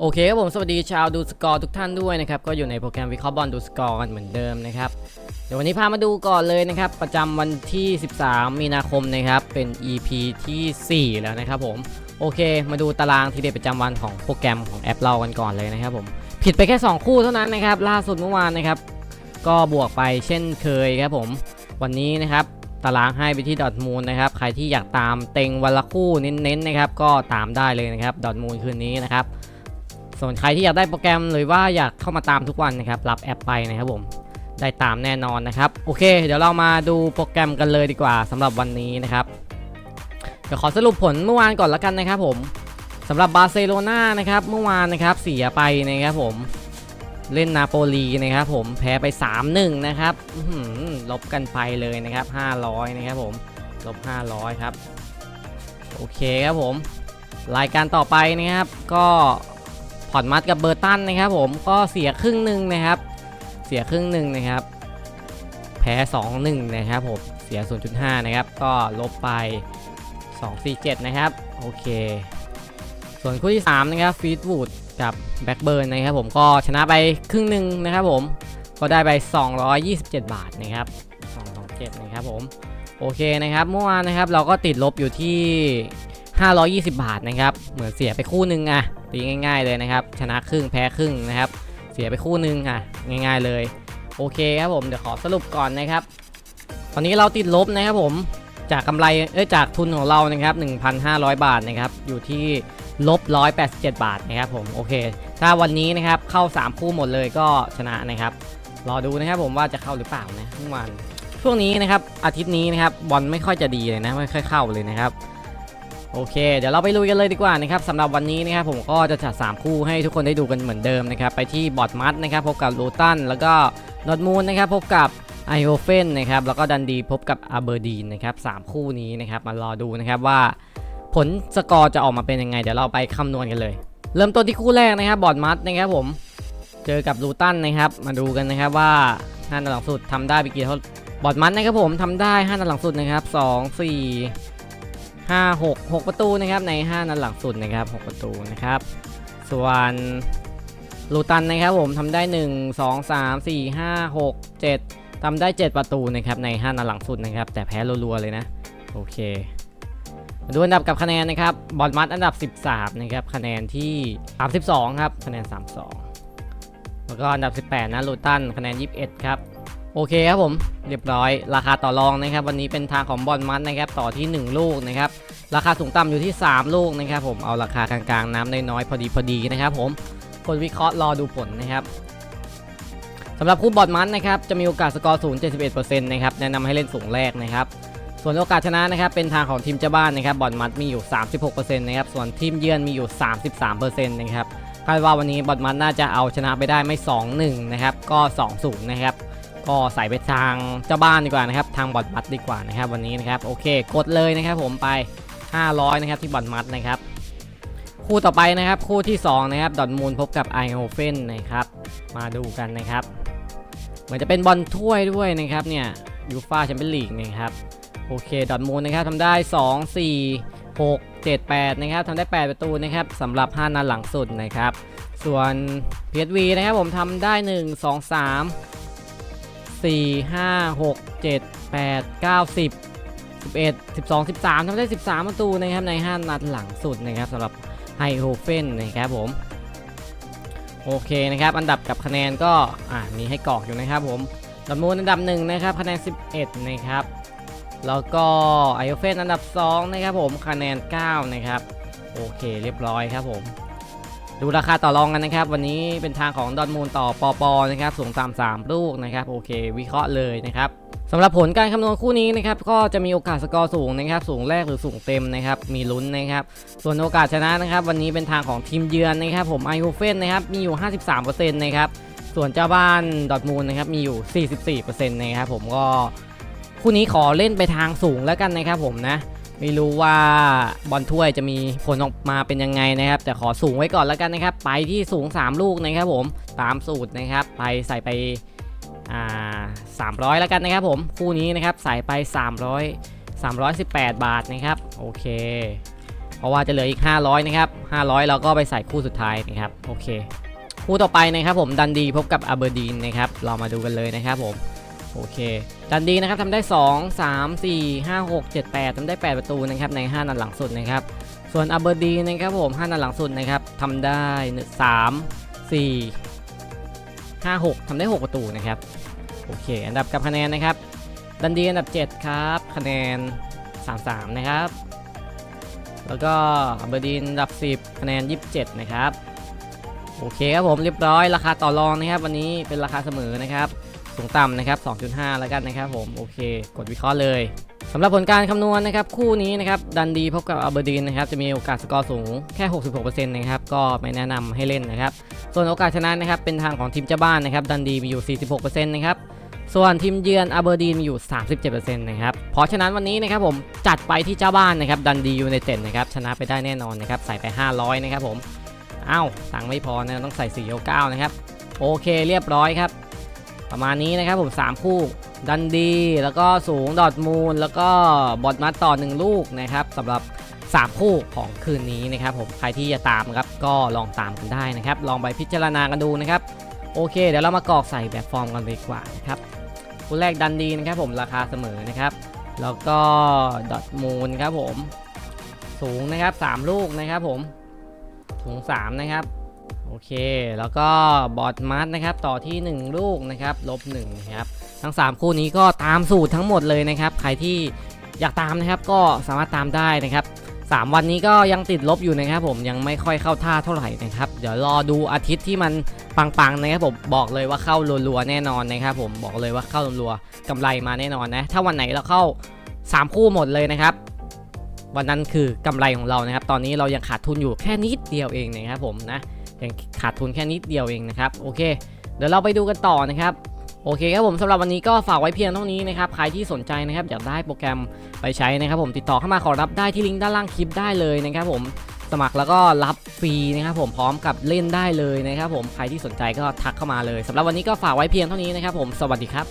โอเคครับผมสวัสดีชาวดูสกอร์ทุกท่านด้วยนะครับ ก็อยู่ในโปรแกรมวิเคราะห์บอลดูสกอร์กันเหมือนเดิมนะครับ เดี๋ยววันนี้พามาดูก่อนเลยนะครับ ประจำวันที่ 13 มีนาคมนะครับ เป็น EP ทีสี่ 4 แล้วนะครับผมโอเค มาดูตารางทีเด็ดประจำวันของโปรแกรมของแอปเรากันก่อนเลยนะครับผมผิดไปแค่ 2 คู่เท่านั้นนะครับล่าสุดเมื่อวานนะครับ ก็บวกไปเช่นเคยครับผม วันนี้นะครับตารางให้ไปที่ดอทมูลนะครับ ใครที่อยากตามเต็งวันละคู่เน้นๆนะครับ ก็ตามได้เลยนะครับดอทมูลคืนนี้นะครับ ส่วนใครที่อยากได้โปรแกรมหรือว่าอยากเข้ามาตามทุกวันนะครับ รับแอปไปนะครับผม ได้ตามแน่นอนนะครับ โอเค เดี๋ยวเรามาดูโปรแกรมกันเลยดีกว่าสำหรับวันนี้นะครับเดี๋ยวขอสรุปผลเมื่อวานก่อนละกันนะครับผมสำหรับบาร์เซโลนานะครับเมื่อวานนะครับเสียไปนะครับผมเล่นนาโปลีนะครับผมแพ้ไป 3-1 นะครับลบกันไปเลยนะครับ 500 นะครับผมลบ 500 ครับ โอเคครับผม รายการต่อไปนะครับ ก็ พอร์ตมัดกับเบอร์ตันนะครับผมก็เสียครึ่งหนึ่งนะครับ เสียครึ่งหนึ่งนะครับ แพ้ 2-1 นะครับผมเสีย 0.5 นะครับ ก็ลบไป 247 นะครับ โอเค ส่วนคู่ที่ 3 นะครับฟีดวูดกับแบ็กเบิร์นนะครับผมก็ชนะไปครึ่งหนึ่งนะครับผมก็ได้ไป 227 บาทนะครับ227นะครับผมโอเคนะครับเมื่อวานนะครับเราก็ติดลบอยู่ที่ 520 บาทนะครับ เหมือนเสียไปคู่หนึ่งอะตีง่าย ๆเลยนะครับ ชนะครึ่งแพ้ครึ่งนะครับ เสียไปคู่หนึ่งอะง่าย ๆเลย โอเคครับผม เดี๋ยวขอสรุปก่อนนะครับ ตอนนี้เราติดลบนะครับผม จากกำไร เอ้ย จากทุนของเรานะครับ 1,500 บาทนะครับ อยู่ที่ลบ 187 บาทนะครับผม โอเค ถ้าวันนี้นะครับ เข้า 3 คู่หมดเลยก็ชนะนะครับ รอดูนะครับผมว่าจะเข้าหรือเปล่านะเมื่อวานช่วงนี้นะครับ อาทิตย์นี้นะครับ บอลไม่ค่อยจะดีเลยนะ ไม่ค่อยเข้าเลยนะครับ โอเค เดี๋ยวเราไปลุยกันเลยดีกว่านะครับสำหรับวันนี้นะครับผมก็จะจัด 3 คู่ให้ทุกคนได้ดูกันเหมือนเดิมนะครับไปที่บอร์ดมัดนะครับพบกับลูตันแล้วก็ดอทมูลนะครับพบกับไอโอเฟนนะครับแล้วก็ดันดีพบกับอาเบอร์ดีนนะครับสามคู่นี้นะครับมารอดูนะครับว่า ผลสกอร์จะออกมาเป็นยังไง เดี๋ยวเราไปคำนวณกันเลย เริ่มต้นที่คู่แรกนะครับบอร์ดมัดนะครับผมเจอกับลูตันนะครับมาดูกันนะครับว่าห้านัดหลังสุดทำได้ไปกี่เท่าบอร์ดมัดนะครับผมทำได้ห้านัดหลังสุดนะครับสองี่ 5 6 6 ประตูนะครับใน 5 นัดหลังสุดนะครับ 6 ประตูนะครับ ส่วนลูตันนะครับผมทำได้ 1 2 3 4 5 6 7ทำได้ 7 ประตูนะครับใน 5 นัดหลังสุดนะครับ แต่แพ้รัวๆเลยนะ โอเคมาดูอันดับกับคะแนนนะครับบอลมัดอันดับ 13 นะครับคะแนนที่ 32 ครับคะแนน 32 แล้วก็อันดับ 18 นะลูตันคะแนน 21 ครับ โอเคครับผมเรียบร้อย ราคาต่อรองนะครับ วันนี้เป็นทางของบอลมัดนะครับต่อที่ 1 ลูกนะครับราคาสูงต่ำอยู่ที่ 3 ลูกนะครับผมเอาราคากลางๆน้ำน้อยๆพอดีพอดีนะครับผมคนวิเคราะห์รอดูผลนะครับสำหรับคู่บอลมันนะครับจะมีโอกาสสกอร์สูง71%นะครับแนะนำให้เล่นสูงแรกนะครับส่วนโอกาสชนะนะครับเป็นทางของทีมเจ้าบ้านนะครับบอลมัดมีอยู่ 36%นะครับส่วนทีมเยือนมีอยู่ 33%นะครับคาดว่าวันนี้บอลมัดน่าจะเอาชนะไปได้ไม่ 2-1 นะครับก็ 2-0 นะครับ ก็ใส่ไปทางเจ้าบ้านดีกว่านะครับ ทางบอดมัดดีกว่านะครับ วันนี้นะครับ โอเค กดเลยนะครับผมไป 500 นะครับที่บอดมัดนะครับ คู่ต่อไปนะครับ คู่ที่ 2 นะครับ ดอทมูลพบกับไอโอเฟนนะครับ มาดูกันนะครับ เหมือนจะเป็นบอลถ้วยด้วยนะครับ เนี่ยยูฟาแชมเปี้ยนลีกนะครับ โอเค ดอทมูลนะครับทำได้ 2 4 6 7 8 นะครับทำได้ 8 ประตูนะครับสำหรับ 5 นัดหลังสุดนะครับ ส่วน PSV นะครับผมทำได้ 1 2 3 4 5 6 7 8 9 10 11 12 13ทำได้13ประตูนะครับใน5นัดหลังสุดนะครับสำหรับไฮโฮเฟนนะครับผมโอเคนะครับ อันดับกับคะแนนก็อ่ามีให้กรอกอยู่นะครับผมดับมูลอันดับหนึ่งนะครับคะแนน 11 นะครับ แล้วก็ไอโอเฟนอันดับ 2 นะครับผมคะแนน 9 นะครับ โอเคเรียบร้อยครับผม ดูราคาต่อรองกันนะครับ วันนี้เป็นทางของดอนมูลต่อปอปอนะครับสูงตาม3ลูกนะครับโอเค วิเคราะห์เลยนะครับสำหรับผลการคำนวณคู่นี้นะครับก็จะมีโอกาสสกอร์สูงนะครับสูงแรกหรือสูงเต็มนะครับมีลุ้นนะครับส่วนโอกาสชนะนะครับวันนี้เป็นทางของทีมเยือนนะครับผมไอโฮเฟนนะครับมีอยู่ 53%นะครับส่วนเจ้าบ้านดอทมูลนะครับมีอยู่ 44%นะครับผมก็คู่นี้ขอเล่นไปทางสูงแล้วกันนะครับผมนะ ไม่รู้ว่าบอลถ้วยจะมีผลออกมาเป็นยังไงนะครับ แต่ขอสูงไว้ก่อนแล้วกันนะครับ ไปที่สูง 3 ลูกนะครับผมตามสูตรนะครับ ไปใส่ไปอ่า300แล้วกันนะครับผมคู่นี้นะครับใส่ไป 300 318 บาทนะครับ โอเค เพราะว่าจะเหลืออีก 500 นะครับ 500 เราก็ไปใส่คู่สุดท้ายนะครับ โอเค คู่ต่อไปนะครับผม ดันดีพบกับอาเบอร์ดีนนะครับ เรามาดูกันเลยนะครับผม โอเคดันดีนะครับทำได้ 2 3 4 5 6 7 8ทำได้ 8 ประตูนะครับใน 5 นัดหลังสุดนะครับ ส่วนอาเบอร์ดีนะครับผม 5 นัดหลังสุดนะครับทำได้ 3 4 5 6ทำได้ 6 ประตูนะครับ โอเค อันดับกับคะแนนนะครับ ดันดีอันดับ 7 ครับ คะแนน 33 นะครับ แล้วก็อาเบอร์ดีนอันดับ 10 คะแนน 27 นะครับ โอเคครับผมเรียบร้อยราคาต่อรองนะครับ วันนี้เป็นราคาเสมอนะครับ สูงต่ำนะครับ 2.5 แล้วกันนะครับผม โอเค กดวิเคราะห์เลยสำหรับผลการคำนวณนะครับ คู่นี้นะครับ ดันดีพบกับอัลเบอร์ดีนนะครับ จะมีโอกาสสกอร์สูงแค่ 66%นะครับ ก็ไม่แนะนำให้เล่นนะครับ ส่วนโอกาสชนะนะครับ เป็นทางของทีมเจ้าบ้านนะครับ ดันดีมีอยู่ 46%นะครับ ส่วนทีมเยือนอาเบอร์ดีนมีอยู่ 37%นะครับ เพราะฉะนั้นวันนี้นะครับผมจัดไปที่เจ้าบ้านนะครับ ดันดียูไนเต็ดนะครับ ชนะไปได้แน่นอนนะครับ ใส่ไป 500 นะครับผม อ้าว ตังค์ไม่พอนะ ต้องใส่ 4 9 นะครับ โอเค เรียบร้อยครับ ประมาณนี้นะครับผม 3 คู่ดันดี แล้วก็สูงดอดมูล แล้วก็บอดมัดต่อ 1 ลูกนะครับสำหรับ 3 คู่ของคืนนี้นะครับผมใครที่จะตามครับก็ลองตามกันได้นะครับ ลองไปพิจารณากันดูนะครับ โอเค เดี๋ยวเรามากรอกใส่แบบฟอร์มกันเลยดีกว่านะครับคู่แรกดันดีนะครับผมราคาเสมอนะครับ แล้วก็ดอทมูลครับผม สูงนะครับ 3 ลูกนะครับผมสูง3นะครับ อเค แล้วก็บอดมัดนะครับต่อที่ 1 ลูกนะครับลบ1นะครับทั้ง 3 คู่นี้ก็ตามสูตรทั้งหมดเลยนะครับ ใครที่อยากตามนะครับก็สามารถตามได้นะครับ3 วันนี้ก็ยังติดลบอยู่นะครับผมยังไม่ค่อยเข้าท่าเท่าไหร่นะครับ เดี๋ยวรอดูอาทิตย์ที่มันปังๆนะครับผมบอกเลยว่าเข้ารัวๆแน่นอนนะครับผมบอกเลยว่าเข้ารัวๆกำไรมาแน่นอนนะถ้าวันไหนเราเข้า 3 คู่หมดเลยนะครับวันนั้นคือกำไรของเรานะครับ ตอนนี้เรายังขาดทุนอยู่แค่นิดเดียวเองนะครับผมนะ ยังขาดทุนแค่นิดเดียวเองนะครับโอเค เดี๋ยวเราไปดูกันต่อนะครับโอเคครับผมสำหรับวันนี้ก็ฝากไว้เพียงเท่านี้นะครับใครที่สนใจนะครับอยากได้โปรแกรมไปใช้นะครับ ผมติดต่อเข้ามาขอรับได้ที่ลิงก์ด้านล่างคลิปได้เลยนะครับผมสมัครแล้วก็รับฟรีนะครับผมพร้อมกับเล่นได้เลยนะครับผมใครที่สนใจก็ทักเข้ามาเลยสำหรับวันนี้ก็ฝากไว้เพียงเท่านี้นะครับผมสวัสดีครับ